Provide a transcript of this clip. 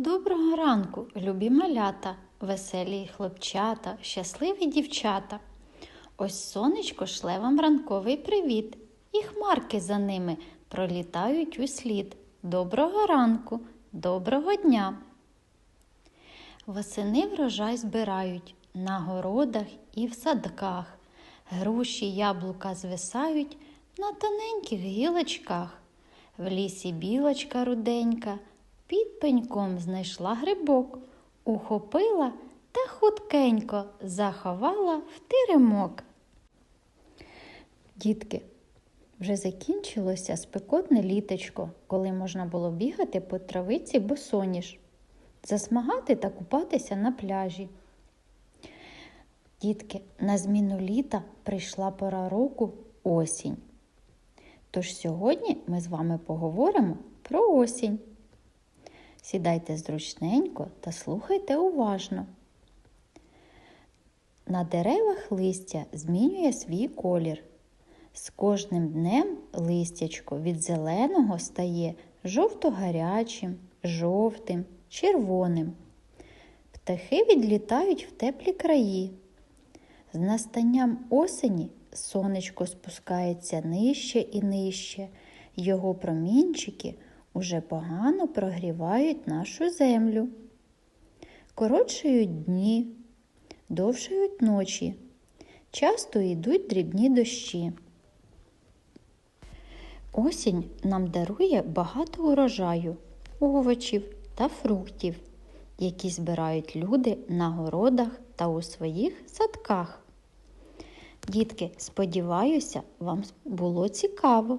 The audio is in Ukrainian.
Доброго ранку, любі малята, веселі хлопчата, щасливі дівчата. Ось сонечко шле вам ранковий привіт, і хмарки за ними пролітають услід. Доброго ранку, доброго дня. Восени врожай збирають на городах і в садках. Груші яблука звисають на тоненьких гілочках. В лісі білочка руденька під пеньком знайшла грибок, ухопила та хуткенько заховала в теремок. Дітки, вже закінчилося спекотне літочко, коли можна було бігати по травиці босоніж, засмагати та купатися на пляжі. Дітки, на зміну літа прийшла пора року осінь. Тож сьогодні ми з вами поговоримо про осінь. Сідайте зручненько та слухайте уважно. На деревах листя змінює свій колір. З кожним днем листячко від зеленого стає жовто-гарячим, жовтим, червоним. Птахи відлітають в теплі краї. З настанням осені сонечко спускається нижче і нижче, його промінчики уже погано прогрівають нашу землю. Коротшають дні, довшають ночі, часто йдуть дрібні дощі. Осінь нам дарує багато урожаю, овочів та фруктів, які збирають люди на городах та у своїх садках. Дітки, сподіваюся, вам було цікаво.